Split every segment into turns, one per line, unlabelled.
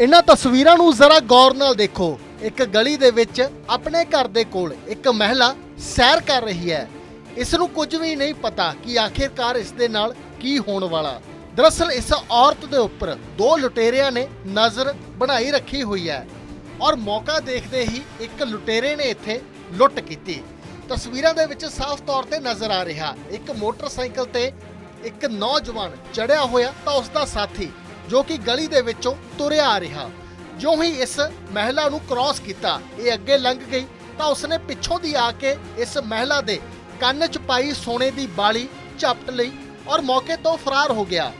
ਇਹਨਾਂ ਤਸਵੀਰਾਂ ਨੂੰ ਜ਼ਰਾ ਗੌਰ ਨਾਲ ਦੇਖੋ। ਇੱਕ ਗਲੀ ਦੇ ਵਿੱਚ ਆਪਣੇ ਘਰ ਦੇ ਕੋਲ ਇੱਕ ਮਹਿਲਾ ਸੈਰ ਕਰ ਰਹੀ ਹੈ। ਇਸ ਨੂੰ ਕੁਝ ਵੀ ਨਹੀਂ ਪਤਾ ਕਿ ਆਖਿਰਕਾਰ ਇਸ ਦੇ ਨਾਲ ਕੀ ਹੋਣ ਵਾਲਾ। ਦਰਅਸਲ ਇਸ ਔਰਤ ਦੇ ਉੱਪਰ ਦੋ ਲੁਟੇਰਿਆਂ ਨੇ ਨਜ਼ਰ ਬਣਾਈ ਰੱਖੀ ਹੋਈ ਹੈ ਔਰ ਮੌਕਾ ਦੇਖਦੇ ਹੀ ਇੱਕ ਲੁਟੇਰੇ ਨੇ ਇੱਥੇ ਲੁੱਟ ਕੀਤੀ। ਤਸਵੀਰਾਂ ਦੇ ਵਿੱਚ ਸਾਫ਼ ਤੌਰ ਤੇ ਨਜ਼ਰ ਆ ਰਿਹਾ, ਇੱਕ ਮੋਟਰਸਾਈਕਲ ਤੇ ਇੱਕ ਨੌਜਵਾਨ ਚੜਿਆ ਹੋਇਆ ਤਾਂ ਉਸ ਦਾ ਸਾਥੀ ਜੋ ਕਿ ਗਲੀ ਦੇ ਵਿੱਚੋਂ ਤੁਰਿਆ ਆ ਰਿਹਾ। ਜਿਉਂ ਹੀ ਇਸ ਮਹਿਲਾ ਨੂੰ ਕ੍ਰਾਸ ਕੀਤਾ, ਇਹ ਅੱਗੇ ਲੰਘ ਗਈ, ਤਾਂ ਉਸਨੇ ਪਿੱਛੋਂ ਦੀ ਆ ਕੇ ਇਸ ਮਹਿਲਾ ਦੇ ਕੰਨ 'ਚ ਪਾਈ ਸੋਨੇ ਦੀ ਬਾਲੀ ਝਪਟ ਲਈ ਔਰ ਮੌਕੇ ਤੋਂ ਫਰਾਰ ਹੋ ਗਿਆ।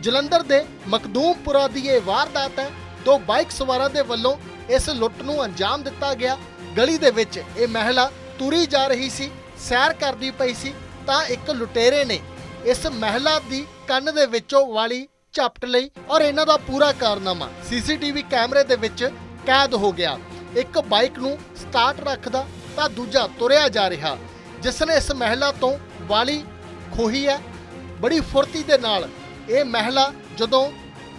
ਜਲੰਧਰ ਦੇ ਮਕਦੂਮਪੁਰਾ ਦੀ ਇਹ ਵਾਰਦਾਤ ਹੈ, ਦੋ ਬਾਈਕ ਸਵਾਰਾਂ ਦੇ ਵੱਲੋਂ ਇਸ ਲੁੱਟ ਨੂੰ ਅੰਜਾਮ ਦਿੱਤਾ ਗਿਆ। ਗਲੀ ਦੇ ਵਿੱਚ ਇਹ ਮਹਿਲਾ ਤੁਰੀ ਜਾ ਰਹੀ ਸੀ, ਸੈਰ ਕਰਦੀ ਪਈ ਸੀ, ਤਾਂ ਇੱਕ ਲੁਟੇਰੇ ਨੇ ਇਸ ਮਹਿਲਾ ਦੀ ਕੰਨ ਦੇ ਵਿੱਚੋਂ ਵਾਲੀ ਝਪਟ ਲਈ ਔਰ ਇਹਨਾਂ ਦਾ ਪੂਰਾ ਕਾਰਨਾਮਾ। ਸੀਸੀਟੀਵੀ ਕੈਮਰੇ ਦੇ ਵਿੱਚ ਕੈਦ ਹੋ ਗਿਆ। ਇੱਕ ਬਾਈਕ ਨੂੰ ਸਟਾਰਟ ਰੱਖਦਾ ਤਾਂ ਦੂਜਾ ਤੁਰਿਆ ਜਾ ਰਿਹਾ। ਜਿਸ ਨੇ ਇਸ ਮਹਿਲਾ ਤੋਂ ਵਾਲੀ ਖੋਹੀ ਹੈ। ਬੜੀ ਫੁਰਤੀ ਦੇ ਨਾਲ ਇਹ ਮਹਿਲਾ ਜਦੋਂ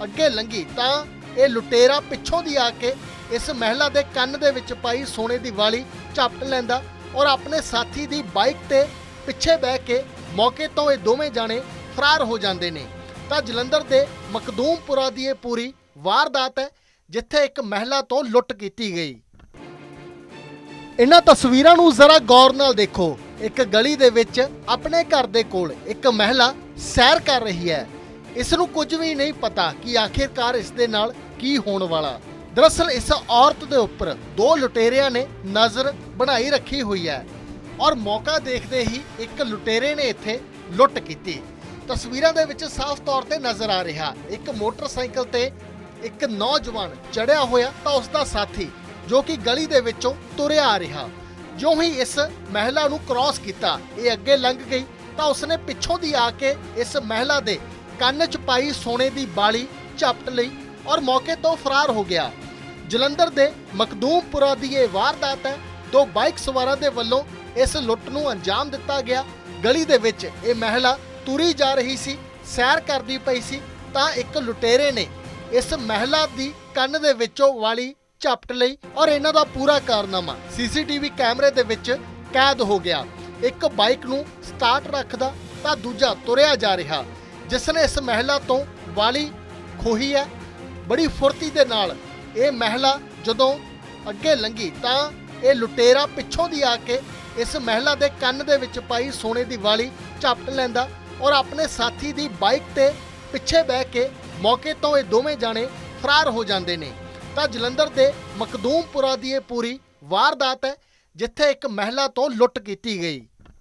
ਅੱਗੇ ਲੰਘੀ ਤਾਂ ਇਹ ਲੁਟੇਰਾ ਪਿੱਛੋਂ ਦੀ ਆ ਕੇ ਇਸ ਮਹਿਲਾ ਦੇ ਕੰਨ ਦੇ ਵਿੱਚ ਪਾਈ ਸੋਨੇ ਦੀ ਵਾਲੀ ਝਪਟ ਲੈਂਦਾ ਔਰ ਆਪਣੇ ਸਾਥੀ ਦੀ ਬਾਈਕ ਤੇ ਪਿੱਛੇ ਬਹਿ ਕੇ ਮੌਕੇ ਤੋਂ ਇਹ ਦੋਵੇਂ ਜਾਣੇ ਫਰਾਰ ਹੋ ਜਾਂਦੇ ਨੇ। ਤਾਂ ਜਲੰਧਰ ਦੇ ਮਕਦੂਮਪੁਰਾ ਦੀ ਇਹ ਪੂਰੀ ਵਾਰਦਾਤ ਹੈ, ਜਿੱਥੇ ਇੱਕ ਮਹਿਲਾ ਤੋਂ ਲੁੱਟ ਕੀਤੀ ਗਈ। ਇਹਨਾਂ ਤਸਵੀਰਾਂ ਨੂੰ ਜ਼ਰਾ ਗੌਰ ਨਾਲ ਦੇਖੋ। ਇੱਕ ਗਲੀ ਦੇ ਵਿੱਚ ਆਪਣੇ ਘਰ ਦੇ ਕੋਲ ਇੱਕ ਮਹਿਲਾ ਸੈਰ ਕਰ ਰਹੀ ਹੈ। ਇਸ ਨੂੰ ਕੁਝ ਵੀ ਨਹੀਂ ਪਤਾ ਕਿ ਆਖਿਰਕਾਰ ਇਸ ਦੇ ਨਾਲ ਕੀ ਹੋਣ ਵਾਲਾ। ਦਰਅਸਲ ਇਸ ਔਰਤ ਦੇ ਉੱਪਰ ਦੋ ਲੁਟੇਰਿਆਂ ਨੇ ਨਜ਼ਰ ਬਣਾਈ ਰੱਖੀ ਹੋਈ ਹੈ। ਔਰ ਮੌਕਾ ਦੇਖਦੇ ਹੀ ਇੱਕ ਲੁਟੇਰੇ ਨੇ ਇੱਥੇ ਲੁੱਟ ਕੀਤੀ। ਤਸਵੀਰਾਂ ਦੇ ਵਿੱਚ ਸਾਫ਼ ਤੌਰ ਤੇ ਨਜ਼ਰ ਆ ਰਿਹਾ। ਇੱਕ ਮੋਟਰਸਾਈਕਲ ਤੇ ਇੱਕ ਨੌਜਵਾਨ ਚੜਿਆ ਹੋਇਆ ਤਾਂ ਉਸ ਦਾ ਸਾਥੀ ਜੋ ਕਿ ਗਲੀ ਦੇ ਵਿੱਚੋਂ ਤੁਰਿਆ ਆ ਰਿਹਾ। ਜਿਉਂ ਹੀ ਇਸ ਮਹਿਲਾ ਨੂੰ ਕ੍ਰਾਸ ਕੀਤਾ, ਇਹ ਅੱਗੇ ਲੰਘ ਗਈ ਤਾਂ ਉਸਨੇ ਪਿੱਛੋਂ ਦੀ ਆ ਕੇ ਇਸ ਮਹਿਲਾ ਦੇ ਕੰਨ 'ਚ ਪਾਈ ਸੋਨੇ ਦੀ ਬਾਲੀ ਝਪਟ ਲਈ ਔਰ ਮੌਕੇ ਤੋਂ ਫਰਾਰ ਹੋ ਗਿਆ। ਜਲੰਧਰ ਦੇ ਮਕਦੂਮਪੁਰਾ ਦੀ ਇਹ ਵਾਰਦਾਤ ਹੈ। ਦੋ ਬਾਈਕ ਸਵਾਰਾਂ ਦੇ ਵੱਲੋਂ ਇਸ ਲੁੱਟ ਨੂੰ ਅੰਜਾਮ ਦਿੱਤਾ ਗਿਆ। ਗਲੀ ਦੇ ਵਿੱਚ ਇਹ ਮਹਿਲਾ ਤੁਰੀ ਜਾ ਰਹੀ ਸੀ, ਸੈਰ ਕਰਦੀ ਪਈ ਸੀ, ਤਾਂ ਇੱਕ ਲੁਟੇਰੇ ਨੇ ਇਸ ਮਹਿਲਾ ਦੀ ਕੰਨ ਦੇ ਵਿੱਚੋਂ ਵਾਲੀ ਝਪਟ ਲਈ ਔਰ ਇਹਨਾਂ ਦਾ ਪੂਰਾ ਕਾਰਨਾਮਾ ਸੀਸੀਟੀਵੀ ਕੈਮਰੇ ਦੇ ਵਿੱਚ ਕੈਦ ਹੋ ਗਿਆ। ਇੱਕ ਬਾਈਕ ਨੂੰ ਸਟਾਰਟ ਰੱਖਦਾ ਤਾਂ ਦੂਜਾ ਤੁਰਿਆ ਜਾ ਰਿਹਾ ਜਿਸ ਨੇ ਇਸ ਮਹਿਲਾ ਤੋਂ ਵਾਲੀ ਖੋਹੀ ਹੈ। ਬੜੀ ਫੁਰਤੀ ਦੇ ਨਾਲ ਇਹ ਮਹਿਲਾ ਜਦੋਂ ਅੱਗੇ ਲੰਘੀ ਤਾਂ ਇਹ ਲੁਟੇਰਾ ਪਿੱਛੋਂ ਦੀ ਆ ਕੇ ਇਸ ਮਹਿਲਾ ਦੇ ਕੰਨ ਦੇ ਵਿੱਚ ਪਾਈ ਸੋਨੇ ਦੀ ਵਾਲੀ ਝਪਟ ਲੈਂਦਾ ਔਰ ਆਪਣੇ ਸਾਥੀ ਦੀ ਬਾਈਕ ਤੇ ਪਿੱਛੇ ਬਹਿ ਕੇ ਮੌਕੇ ਤੋਂ ਇਹ ਦੋਵੇਂ ਜਾਣੇ ਫਰਾਰ ਹੋ ਜਾਂਦੇ ਨੇ। ਤਾਂ ਜਲੰਧਰ ਦੇ ਮਕਦੂਮਪੁਰਾ ਦੀ ਇਹ ਪੂਰੀ ਵਾਰਦਾਤ ਹੈ, ਜਿੱਥੇ ਇੱਕ ਮਹਿਲਾ ਤੋਂ ਲੁੱਟ ਕੀਤੀ ਗਈ।